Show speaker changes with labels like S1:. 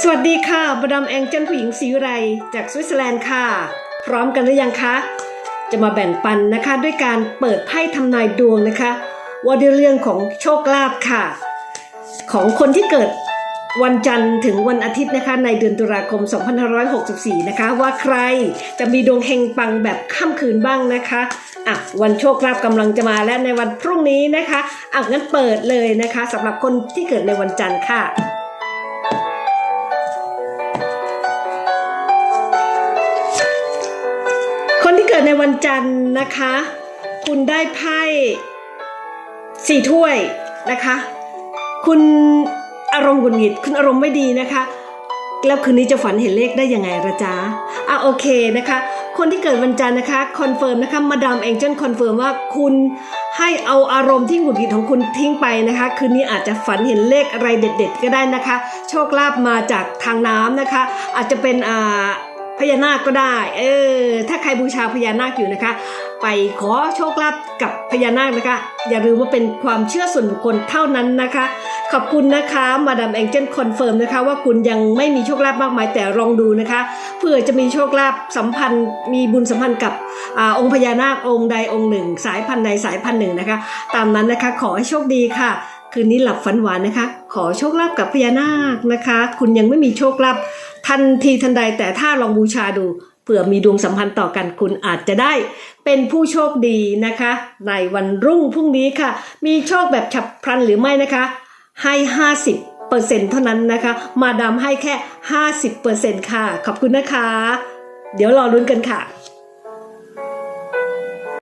S1: สวัสดีค่ะมาดามแองเจิลผู้หญิงศรีไรจากสวิตเซอร์แลนด์ค่ะ พร้อมกันหรือยังคะ จะมาแบ่งปันนะคะด้วยการเปิดไพ่ทำนายดวงนะคะ ว่าด้วยเรื่องของโชคลาภค่ะ ของคนที่เกิดวันจันทร์ถึงวันอาทิตย์นะคะ ในเดือนตุลาคม 2564 นะคะ ว่าใครจะมีดวงเฮงปังแบบค่ำคืนบ้างนะคะอะวันโชคลาภกำลังจะมาและในวันพรุ่งนี้นะคะอะงั้นเปิดเลยนะคะสำหรับคนที่เกิดในวันจันทร์ค่ะ คนที่เกิดในวันจันทร์นะคะ คุณได้ไพ่สี่ถ้วยนะคะ คุณอารมณ์หงุดหงิดคุณอารมณ์ไม่ดีนะคะ แล้วคืนนี้จะฝันเห็นเลขได้ยังไงละจ๊ะอะโอเคนะคะ คนที่เกิดวันจันทร์นะคะคอนเฟิร์มนะคะมาดามเองเจนคอนเฟิร์มว่าคุณให้เอาอารมณ์ที่หงุดหงิดของคุณทิ้งไปนะคะ คืนนี้อาจจะฝันเห็นเลขอะไรเด็ด ๆ ก็ได้นะคะ โชคลาภมาจากทางน้ำนะคะ อาจจะเป็นอ่า ญานาคก็ได้ เออ ถ้าใครบูชาพญานาคอยู่นะคะ ไปขอโชคลาภกับพญานาคนะคะ อย่าลืมว่าเป็นความเชื่อส่วนบุคคลเท่านั้นนะคะ ขอบคุณนะคะมาดามแองเจิลคอนเฟิร์มนะคะว่าคุณยังไม่มีโชคลาภมากมายแต่ลองดูนะคะเพื่อจะมีโชคลาภสัมพันธ์ มีบุญสัมพันธ์กับอองค์พญานาคองค์ใดองค์หนึ่ง สายพันธุ์ใดสายพันธุ์หนึ่งนะคะ ตามนั้นนะคะขอให้โชคดีค่ะ คืนนี้หลับฝันหวานนะคะ ขอโชคลาภกับพญานาคนะคะ คุณยังไม่มีโชคลาภทันทีทันใดแต่ถ้าลองบูชาดูเผื่อมีดวงสัมพันธ์ต่อกันคุณอาจจะได้ เป็นผู้โชคดีนะคะ ในวันรุ่งพรุ่งนี้ค่ะ มีโชคแบบฉับพลันหรือไม่นะคะ ให้ 50เปอร์เซ็นต์เท่านั้นนะคะ มาดามให้แค่ 50เปอร์เซ็นต์ค่ะ ขอบคุณนะคะ เดี๋ยวรอลุ้นกันค่ะ